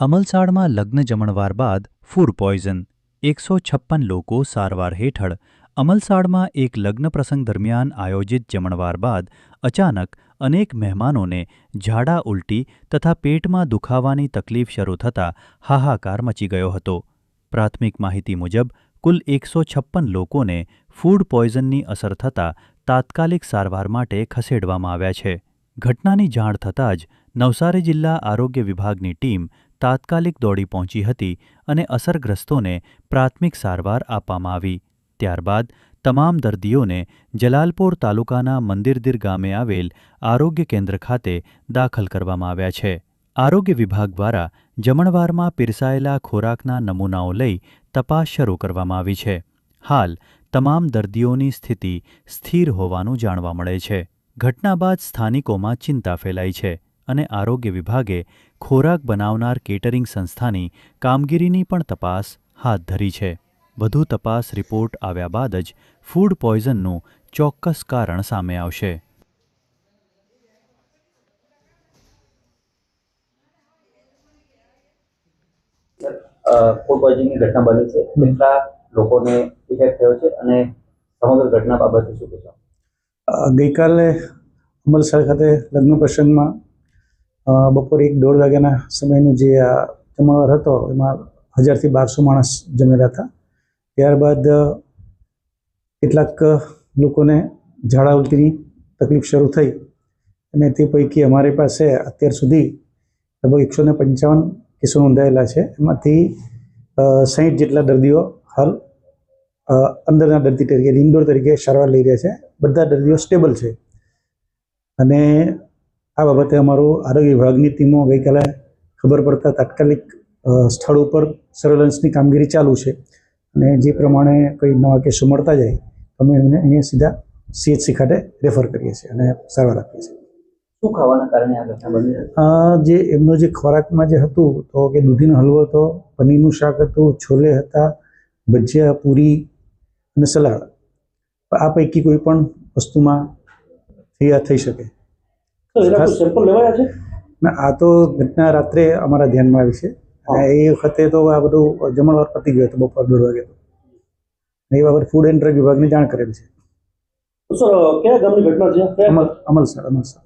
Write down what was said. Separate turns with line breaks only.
અમલસાડમાં લગ્ન જમણવાર બાદ ફૂડ પોઈઝન. એકસો છપ્પન લોકો સારવાર હેઠળ અમલસાડમાં એક લગ્ન પ્રસંગ દરમિયાન આયોજિત જમણવાર બાદ અચાનક અનેક મહેમાનોને ઝાડા ઉલટી તથા પેટમાં દુખાવાની તકલીફ શરૂ થતાં હાહાકાર મચી ગયો હતો. પ્રાથમિક માહિતી મુજબ, કુલ એકસો છપ્પન લોકોને ફૂડ પોઈઝનની અસર થતાં તાત્કાલિક સારવાર માટે ખસેડવામાં આવ્યા છે. ઘટનાની જાણ થતાં જ નવસારી જિલ્લા આરોગ્ય વિભાગની ટીમ તાત્કાલિક દોડી પહોંચી હતી અને અસરગ્રસ્તોને પ્રાથમિક સારવાર આપવામાં આવી. ત્યારબાદ, તમામ દર્દીઓને જલાલપોર તાલુકાના મંદિરદીર ગામે આવેલ આરોગ્ય કેન્દ્ર ખાતે દાખલ કરવામાં આવ્યા છે. આરોગ્ય વિભાગ દ્વારા જમણવારમાં પીરસાયેલા ખોરાકના નમૂનાઓ લઈ તપાસ શરૂ કરવામાં આવી છે. હાલ, તમામ દર્દીઓની સ્થિતિ સ્થિર હોવાનું જાણવા મળે છે. ઘટના બાદ સ્થાનિકોમાં ચિંતા ફેલાઈ છે. અને આરોગ્ય વિભાગે ખોરાક બનાવનાર કેટરિંગ સંસ્થાની કામગીરીની પણ તપાસ હાથ ધરી છે. વધુ તપાસ રિપોર્ટ આવ્યા બાદ જ ફૂડ પોઈઝનનું ચોક્કસ કારણ સામે આવશે.
ફૂડ પોઈઝનિંગની ઘટના બની છે. કેટલા લોકોને ઇફેક્ટ થયો છે અને સમગ્ર ઘટના બાબતે શું કહેશો?
ગઈકાલે અમલસાડ ખાતે લગ્ન પ્રસંગમાં બપોરે એક દોઢ વાગ્યાના સમયનું જે આ જમણવાર હતો, એમાં હજારથી બારસો માણસ જમેલા હતા. ત્યારબાદ કેટલાક લોકોને ઝાડા ઉલટીની તકલીફ શરૂ થઈ અને તે પૈકી અમારી પાસે અત્યાર સુધી લગભગ એકસો ને પંચાવન કેસો નોંધાયેલા છે. એમાંથી સાહીઠ જેટલા દર્દીઓ હાલ અંદરના દર્દી તરીકે ઇન્ડોર તરીકે સારવાર લઈ રહ્યા છે. બધા દર્દીઓ સ્ટેબલ છે. અને આ બાબતે અમારું આરોગ્ય વિભાગની ટીમો ગઈકાલે ખબર પડતા તાત્કાલિક સ્થળ ઉપર સર્વેલન્સની કામગીરી ચાલુ છે. અને જે પ્રમાણે કંઈ નવા કેસો મળતા જાય અમે એમને અહીંયા સીધા સીએચસી ખાતે રેફર કરીએ છીએ અને સારવાર આપીએ છીએ.
શું ખાવાના કારણે આ ઘટના બની
જે એમનો જે ખોરાકમાં જે હતું તો કે દૂધીનો હલવો હતો પનીરનું શાક હતું છોલે હતા ભજીયા પૂરી અને સલાડ આ પૈકી કોઈ પણ વસ્તુમાં થયા થઈ શકે.
સેમ્પલ લેવાયા છે?
ના આ તો ઘટના રાત્રે અમારા ધ્યાનમાં આવી છે. અને એ વખતે તો આ બધું જમણવાર પતી ગયો હતો બપોર દોઢ વાગે તો. એ બાબત ફૂડ એન્ડ ડ્રગ વિભાગની જાણ કરેલ છે.
સર કયા ગામની ઘટના છે?
અમલ અમલસર અમલસર